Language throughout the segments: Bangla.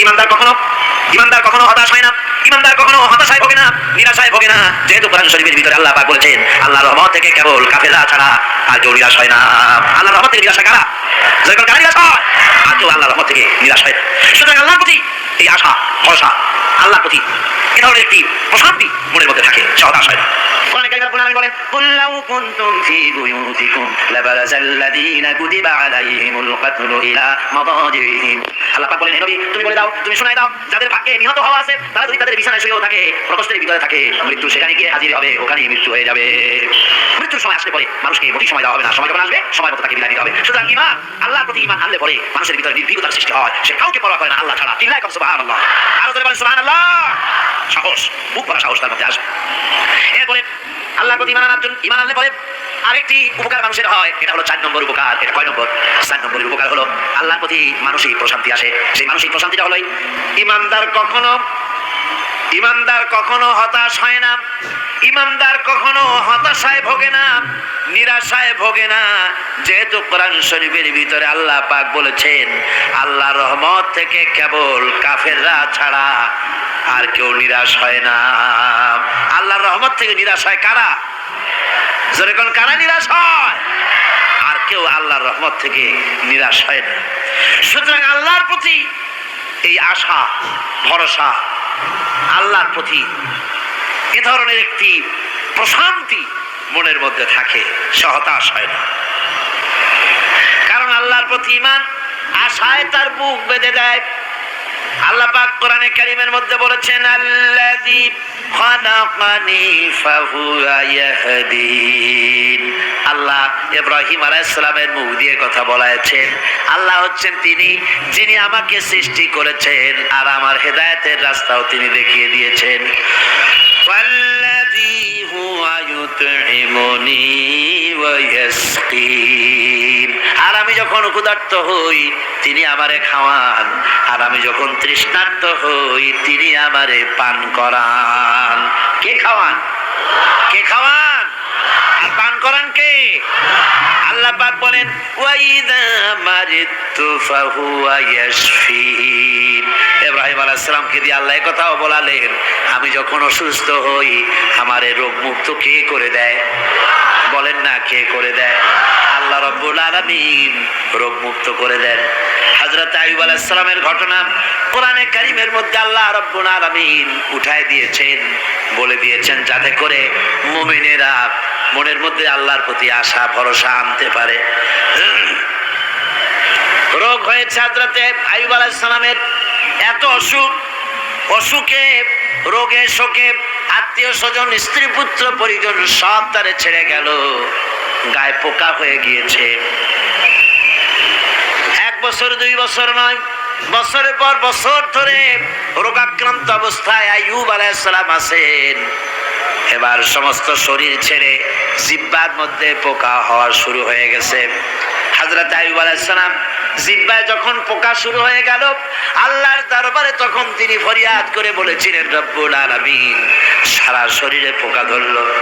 ইমানদার কখনো? ইমানদার কখনো হতাশ হয় না? ইমানদার কখনো হতাশায় ভোগে না? নিরাশায় ভোগে না? যেহেতু কোরআন শরীফের ভিতরে আল্লাহ পাক বলেছেন, আল্লাহর রহমত থেকে কেবল কাফেলা ছাড়া আর কেউ নিরাশ হয় না। আল্লাহর রহমত থেকে নিরাশ কারা? যখন কারা নিরাশ হয়? আর কেউ আল্লাহর রহমত থেকে নিরাশ হয় না। সুতরাং আল্লাহর প্রতি এই আশা ভরসা আল্লাহর প্রতি এ ধরনের একটি প্রশান্তি মনের মধ্যে থাকে সে হতাশ হয় না কোরআনে কারিমে রব্বুল আলামিন বলেন قل لو كنتم في بيوتكم لبرز الذين كتب عليهم القتل إلى مضاجعهم আল্লাহ পাক বলেন হে নবী তুমি বলে দাও তুমি শোনাই দাও যাদের ভাগ্যে নিহত হওয়া আছে তারা যদি তাদের বিছানায় শুয়েও থাকে প্রকোষ্ঠের ভিতরে থাকে মৃত্যু সেখানে গিয়ে হাজির হবে ওখানেই মৃত্যু হয়ে যাবে মৃত্যুর সময় আসলে পরে মানুষকে মোটি সময় দেওয়া হবে না সময় যখন আসবে সময় মতো তাকে বিদায় দিতে হবে সুতরাং ইমান আল্লাহর প্রতি ইমান আনলে পরে মানুষের ভিতরে নির্ভীকতার সৃষ্টি হয় সে কাউকে পরোয়া করে না আল্লাহ ছাড়া চিল্লায় কম সুবহানাল্লাহ। ইমান আনার আরেকটি উপকার মানুষের এটা হলো চার নম্বর উপকার, এটা নম্বর? চার নম্বরের উপকার হলো, আল্লাহর প্রতি মানসিক প্রশান্তি আসে। সেই মানসিক প্রশান্তিটা হলো ইমানদার কখনো ইমানদার কখনো হতাশ হয় না। ইমানদার কখনো হতাশায় ভোগে না, নিরাশায় ভোগে না। যেহেতু কোরআন শরীফের ভিতরে আল্লাহ পাক বলেছেন আল্লাহ রহমত থেকে কেবল কাফেররা ছাড়া আর কেউ নিরাশ হয় না। আল্লাহর রহমত থেকে নিরাশ হয় কারা? জোরে কোন কারা নিরাশ হয়? আর কেউ আল্লাহর রহমত থেকে নিরাশ হয় না। সুতরাং আল্লাহর প্রতি এই আশা, ভরসা আল্লাহর প্রতি এ ধরনের একটি প্রশান্তি মনের মধ্যে থাকে, সহতাশ হয় না। কারণ আল্লাহর প্রতি ইমান আশায় তার বুক বেঁধে দেয়। কোরআনে কারিমের মধ্যে বলেছেন আল্লাহ ইব্রাহিম মুখ দিয়ে কথা বলাছেন আল্লাহ হচ্ছেন তিনি, যিনি আমাকে সৃষ্টি করেছেন আর আমার হেদায়েতের রাস্তাও তিনি দেখিয়ে দিয়েছেন। ওয়াল্লাযী হুয়া ইউতঈমুনি আমি যখন ক্ষুধার্ত হই, তিনি আমারে খাওয়ান। আর আমি যখন তৃষ্ণার্ত হই, তিনি আমারে পান করান। কে খাওয়ান? কে খাওয়ান? আর পান করান কে? আল্লাহ পাক বলেন, ওয়াইদা মারিতু ফাহুয়া ইয়াশফিন ইব্রাহিম আলাইহিস সালামকে দিয়ে আল্লাহ কথাও বলালেন, আমি যখন অসুস্থ হই, আমারে রোগ মুক্ত কে করে দেয়? বলেন না, কে করে দেয়? আল্লাহ রব্বুল আলামিন রোগ মুক্ত করে দেন। হযরত আইয়ুব আলাইহিস সালামের ঘটনা কোরআনে কারীমের মধ্যে আল্লাহ রব্বুল আলামিন উঠায় দিয়েছেন, বলে দিয়েছেন, যাতে করে মুমিনেরা মনের মধ্যে আল্লাহর প্রতি আশা, ভরসা আনতে পারে। রোগ হয়েছে হযরতে আইয়ুব আলাইহিস সালামের এত অসুখ, অসুখে, রোগে, শোকে, আত্মীয় স্বজন, স্ত্রী, পুত্র, পরিজন, সব তারে ছেড়ে গেল, গায়ে পোকা হয়ে গিয়েছে। এক বছর, দুই বছর নয়, বছরের পর বছর ধরে রোগাক্রান্ত অবস্থায় আইয়ুব আলাইসালাম আছেন। এবার সমস্ত শরীর ছেড়ে জিব্বার মধ্যে পোকা হওয়া শুরু হয়ে গেছে। হাজরত আইয়ুব আলাইসালাম জিব্বায় যখন পোকা শুরু হয়ে গেল, আল্লাহর দরবারে তখন তিনি ফরিয়াদ করে বলেছিলেন, রব্বুল আলামিন। সারা শরীরে পোকা ধরলো।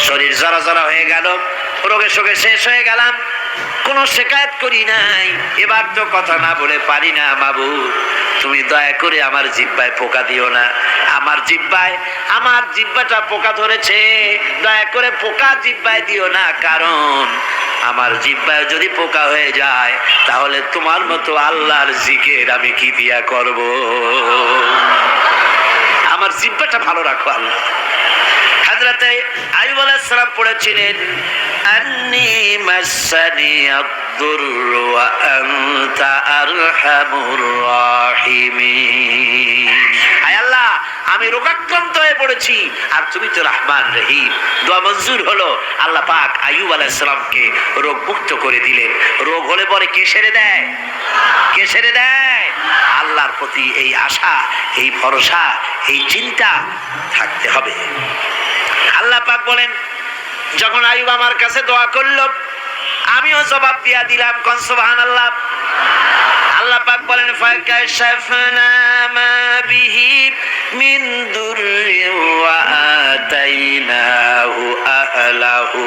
শরীর জরা জরা হয়ে গেল। রোগে শোকে শেষ হয়ে গেলাম। কোনো শেকায়ত করি নাই। এবার তো কথা না বলে পারি না বাবু তুমি দয়া করে আমার জিব্বায় পোকা দিও না। আমার জিব্বায়, আমার জিব্বাটা পোকা ধরেছে। দয়া করে পোকা জিব্বায় দিও না, কারণ আমার জিব্বায় যদি পোকা হয়ে যায়, তাহলে তোমার মতো আল্লাহর জিকের আমি কি দিয়া করব? আমার জিব্বাটা ভালো রাখো আল্লাহ। পড়েছিলেন আল্লাহ আমি রোগাক্রান্ত হয়ে পড়েছি। আর তুমি তো রহমান রহিম। দোয়া মঞ্জুর হলো। আল্লাহ পাক আইয়ুব আলাইসালামকে রোগ মুক্ত করে দিলেন। রোগ হলে পরে কে সেরে দেয়? কে সেরে দেয়? আল্লাহর প্রতি এই আশা, এই ভরসা, এই চিন্তা থাকতে হবে। আল্লাহ পাক বলেন, যখন আইব আমার কাছে দোয়া করল, আমিও জবাব দিয়া দিলাম, কন আল্লাহ আল্লাহ পাক বলেন ফাকাশাফনা মা বিহি ওয়া আতাইনাহু আহলাহু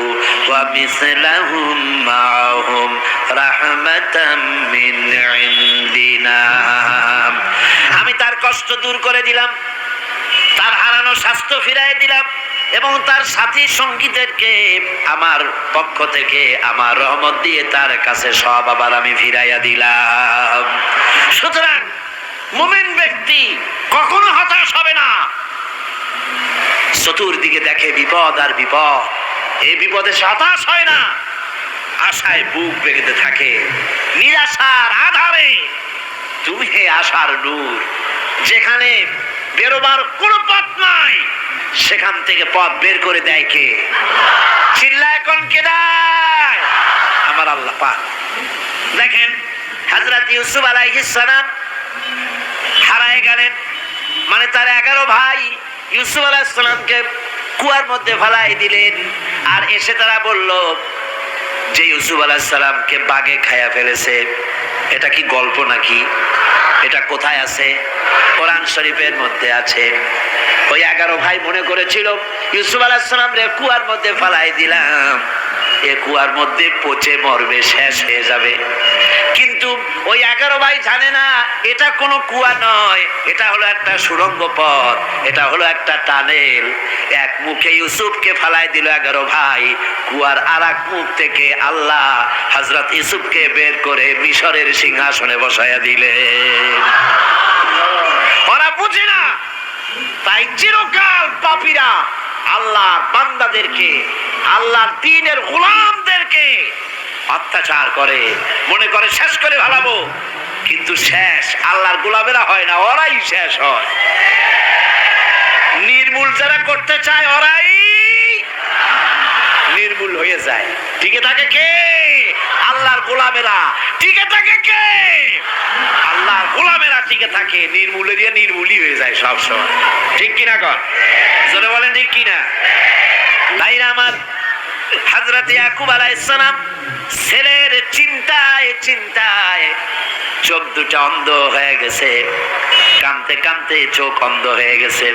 ওয়া মিসলাহুম মাআহুম রাহমাতাম মিন ইনদিনা। আমি তার কষ্ট দূর করে দিলাম, তার হারানো স্বাস্থ্য ফিরাই দিলাম এবং তার সাথী সঙ্গীদেরকে আমার পক্ষ থেকে আমার রহমত দিয়ে তার কাছে সব আবার আমি ফিরাইয়া দিলাম। সুতরাং মুমিন ব্যক্তি কখনো হতাশ হবে না চতুর্দিকে দেখে বিপদ আর বিপদ। এই বিপদে হতাশ হয় না। আশায় বুক বেগেতে থাকে। নিরাশার আধারে তুমি হে আশার নূর। যেখানে বেরোবার কোনো পথ নাই, সেখান থেকে পথ বের করে দেয় কে? চিল্লা এখন কে আমার আল্লাহ পাক। দেখেন হাজরত ইউসুফ আলাইহিস সালাম হারায় গেলেন। মানে তার এগারো ভাই ইউসুফ আলাহিসাল্লামকে কুয়ার মধ্যে ফেলাই দিলেন। আর এসে তারা বলল, যে ইউসুফ আলাহিসাল্লামকে বাগে খায়া ফেলেছে, এটা কি গল্প নাকি? এটা কোথায় আছে? কোরআন শরীফের মধ্যে আছে। ওই এগারো ভাই মনে করেছিল, ইউসুফ আলাহিসাল্লাম রে, কুয়ার মধ্যে ফেলাই দিলাম। এ কুয়ার মধ্যে পচে মরবে, শেষ হয়ে যাবে। ওই এগারো ভাই জানে না, এটা কোনো কুয়া নয়, এটা হলো একটা সুড়ঙ্গ পথ, এটা হলো একটা টানেল। এক মুখে ইউসুফকে ফালাই দিল এগারো ভাই, কুয়ার আর মুখ থেকে আল্লাহ হজরত ইউসুফকে বের করে মিশরের সিংহাসনে বসাইয়া দিলেন। ওরা বুঝে না, তাই চিরকাল পাপীরা আল্লাহর বান্দাদেরকে, আল্লাহর দিনের গোলামদেরকে অত্যাচার করে, মনে করে শেষ করে ভালাবো কিন্তু শেষ, আল্লাহর গোলামেরা হয় না, ওরাই শেষ হয়। নির্মূল যারা করতে চায়, ওরাই নির্মূল হয়ে যায়। টিকে থাকে কে? আল্লাহর গোলামেরা। টিকে থাকে কে? আল্লাহর গোলামেরা টিকে থাকে। নির্মূলে দিয়ে নির্মূলই হয়ে যায় সব সময়। ঠিক কিনা কর জোরে বলেন ঠিক কিনা? তাই আমার হাজরত ইয়াকুব আলাইসালাম ছেলের চিন্তায় চিন্তায় চোখ দুটা অন্ধ হয়ে গেছে। কামতে কামতে চোখ অন্ধ হয়ে গেছে।